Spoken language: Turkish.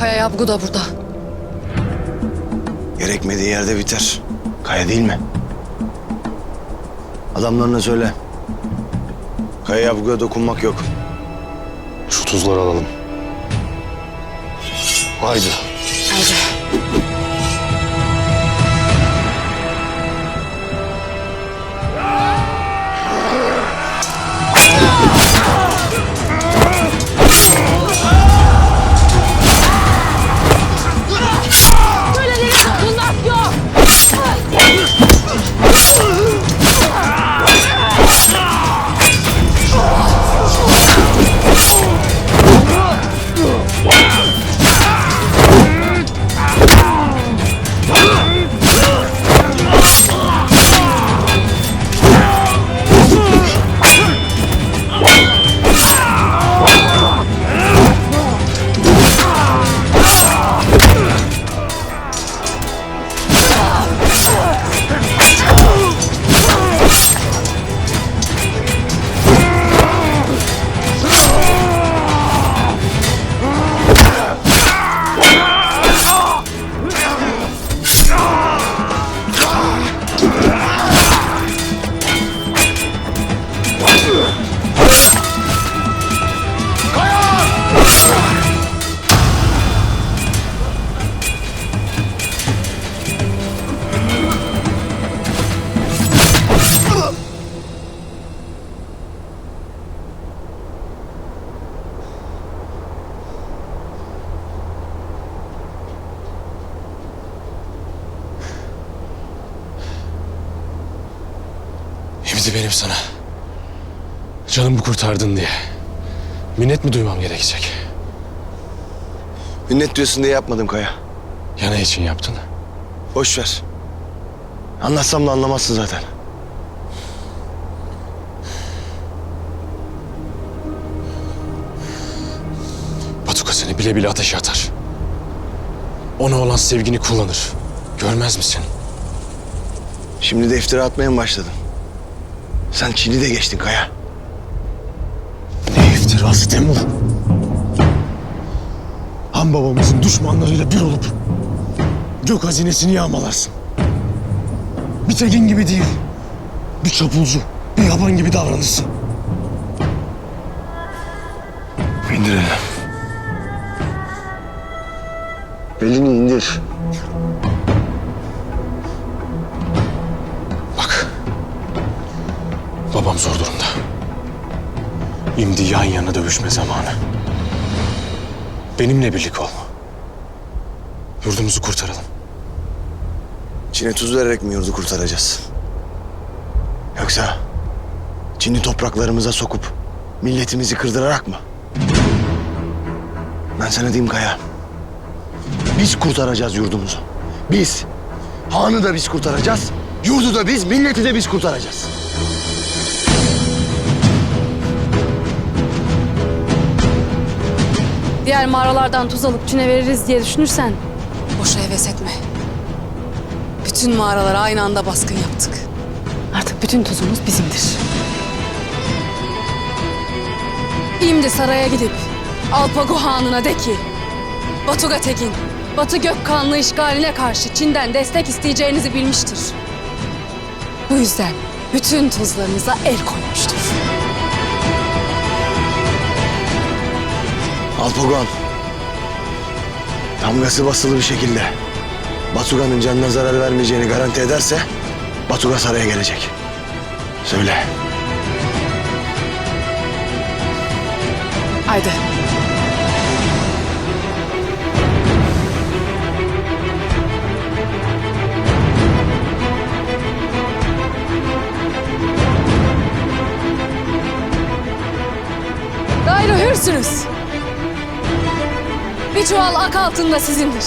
Kaya Abgu da burada. Gerekmediği yerde biter. Kaya değil mi? Adamlarına söyle. Kaya Yabgu'ya dokunmak yok. Şu tuzları alalım. Haydi. Haydi. Hepsi benim sana. Canımı kurtardın diye. Minnet mi duymam gerekecek? Minnet diyorsun diye yapmadım Kaya. Ya ne için yaptın? Boş ver. Anlatsam da anlamazsın zaten. Batuka seni bile bile ateşe atar. Ona olan sevgini kullanır. Görmez misin? Şimdi de iftira atmaya mı başladın? Sen Çin'i de geçtin Kaya. Ne iftirası Temur? Han babamızın düşmanlarıyla bir olup gök hazinesini yağmalarsın. Bir tekin gibi değil, bir çapulcu, bir yaban gibi davranırsın. İndir elini. Elini indir. Babam zor durumda. Şimdi yan yana dövüşme zamanı. Benimle birlik ol. Yurdumuzu kurtaralım. Çin'e tuz vererek mi yurdu kurtaracağız? Yoksa Çin'i topraklarımıza sokup milletimizi kırdırarak mı? Ben sana diyeyim Kaya. Biz kurtaracağız yurdumuzu. Biz. Hanı da biz kurtaracağız. Yurdu da biz, milleti de biz kurtaracağız. Diğer mağaralardan tuz alıp Çin'e veririz diye düşünürsen boşa heves etme. Bütün mağaralara aynı anda baskın yaptık. Artık bütün tuzumuz bizimdir. Şimdi saraya gidip Alpago Hanı'na de ki Batuga Tekin, Batı Gökkanlı işgaline karşı Çin'den destek isteyeceğinizi bilmiştir. Bu yüzden bütün tuzlarınıza el koymuştur. Alpagoan. Damgası basılı bir şekilde Batuga'nın canına zarar vermeyeceğini garanti ederse Batuga saraya gelecek. Söyle. Haydi. Gayrı hürsünüz. Bir çuval ak altın da sizindir.